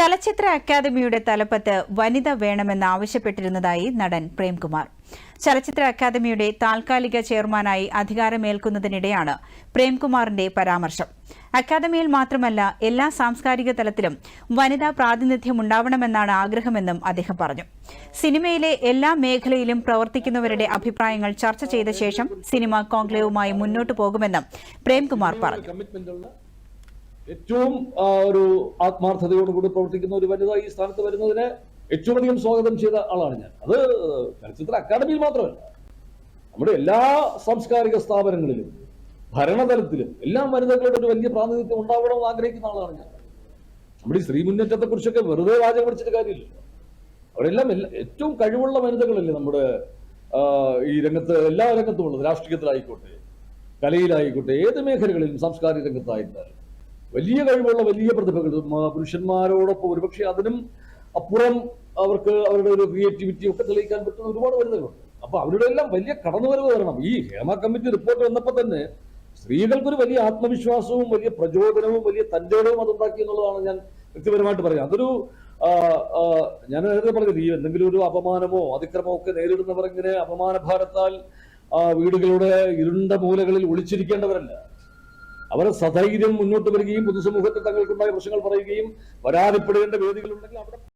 ചലച്ചിത്ര അക്കാദമിയുടെ തലപ്പത്ത് വനിത വേണമെന്ന് ആവശ്യപ്പെട്ടിരുന്നതായി നടൻ പ്രേംകുമാർ. ചലച്ചിത്ര അക്കാദമിയുടെ താൽക്കാലിക ചെയർമാനായി അധികാരമേൽക്കുന്നതിനിടെയാണ് പ്രേംകുമാറിന്റെ പരാമർശം. അക്കാദമിയിൽ മാത്രമല്ല എല്ലാ സാംസ്കാരിക തലത്തിലും വനിതാ പ്രാതിനിധ്യം ഉണ്ടാവണമെന്നാണ് ആഗ്രഹമെന്നും അദ്ദേഹം പറഞ്ഞു. സിനിമയിലെ എല്ലാ മേഖലയിലും പ്രവർത്തിക്കുന്നവരുടെ അഭിപ്രായങ്ങൾ ചർച്ച ചെയ്ത ശേഷം സിനിമ കോൺക്ലേവുമായി മുന്നോട്ടു പോകുമെന്നും പ്രേംകുമാർ പറഞ്ഞു. ഏറ്റവും ഒരു ആത്മാർത്ഥതയോടുകൂടി പ്രവർത്തിക്കുന്ന ഒരു വനിത ഈ സ്ഥാനത്ത് വരുന്നതിനെ ഏറ്റവും അധികം സ്വാഗതം ചെയ്ത ആളാണ് ഞാൻ. അത് ചലച്ചിത്ര അക്കാദമിയിൽ മാത്രമല്ല നമ്മുടെ എല്ലാ സാംസ്കാരിക സ്ഥാപനങ്ങളിലും ഭരണതലത്തിലും എല്ലാം വനിതകളുടെ ഒരു വലിയ പ്രാതിനിധ്യം ഉണ്ടാവണമെന്ന് ആഗ്രഹിക്കുന്ന ആളാണ് ഞാൻ. നമ്മുടെ ഈ സ്ത്രീ മുന്നേറ്റത്തെ കുറിച്ചൊക്കെ വെറുതെ വാചകം പിടിച്ചിട്ട് കാര്യമില്ല. അവരെല്ലാം ഏറ്റവും കഴിവുള്ള വനിതകളല്ലേ നമ്മുടെ ഈ രംഗത്ത് എല്ലാ രംഗത്തും ഉള്ളത് രാഷ്ട്രീയത്തിലായിക്കോട്ടെ കലയിലായിക്കോട്ടെ ഏത് മേഖലകളിലും സാംസ്കാരിക രംഗത്തായിരുന്നാലും വലിയ കഴിവുള്ള വലിയ പ്രതിഭകൾ. പുരുഷന്മാരോടൊപ്പം ഒരുപക്ഷെ അതിനും അപ്പുറം അവർക്ക് അവരുടെ ഒരു ക്രിയേറ്റിവിറ്റി ഒക്കെ തെളിയിക്കാൻ പറ്റുന്ന ഒരുപാട് വനിതകളുണ്ട്. അപ്പൊ അവരുടെ എല്ലാം വലിയ കടന്നുവരവ് വരണം ഈ ഹേമ കമ്മിറ്റി റിപ്പോർട്ട് വന്നപ്പോൾ തന്നെ സ്ത്രീകൾക്കൊരു വലിയ ആത്മവിശ്വാസവും വലിയ പ്രചോദനവും വലിയ തന്റേടവും അതുണ്ടാക്കി എന്നുള്ളതാണ് ഞാൻ വ്യക്തിപരമായിട്ട് പറയുന്നത് അതൊരു ഞാൻ നേരത്തെ പറഞ്ഞത് ഈ എന്തെങ്കിലും ഒരു അപമാനമോ അതിക്രമോ ഒക്കെ നേരിടുന്നവർ ഇങ്ങനെ അപമാന ഭാരത്താൽ വീടുകളുടെ ഇരുണ്ട മൂലകളിൽ ഒളിച്ചിരിക്കേണ്ടവരല്ല. അവർ സധൈര്യം മുന്നോട്ട് വരികയും പൊതുസമൂഹത്തിൽ തങ്ങൾക്കുണ്ടായ പ്രശ്നങ്ങൾ പറയുകയും വരാതിപ്പെടേണ്ട വേദികളുണ്ടെങ്കിൽ അവിടെ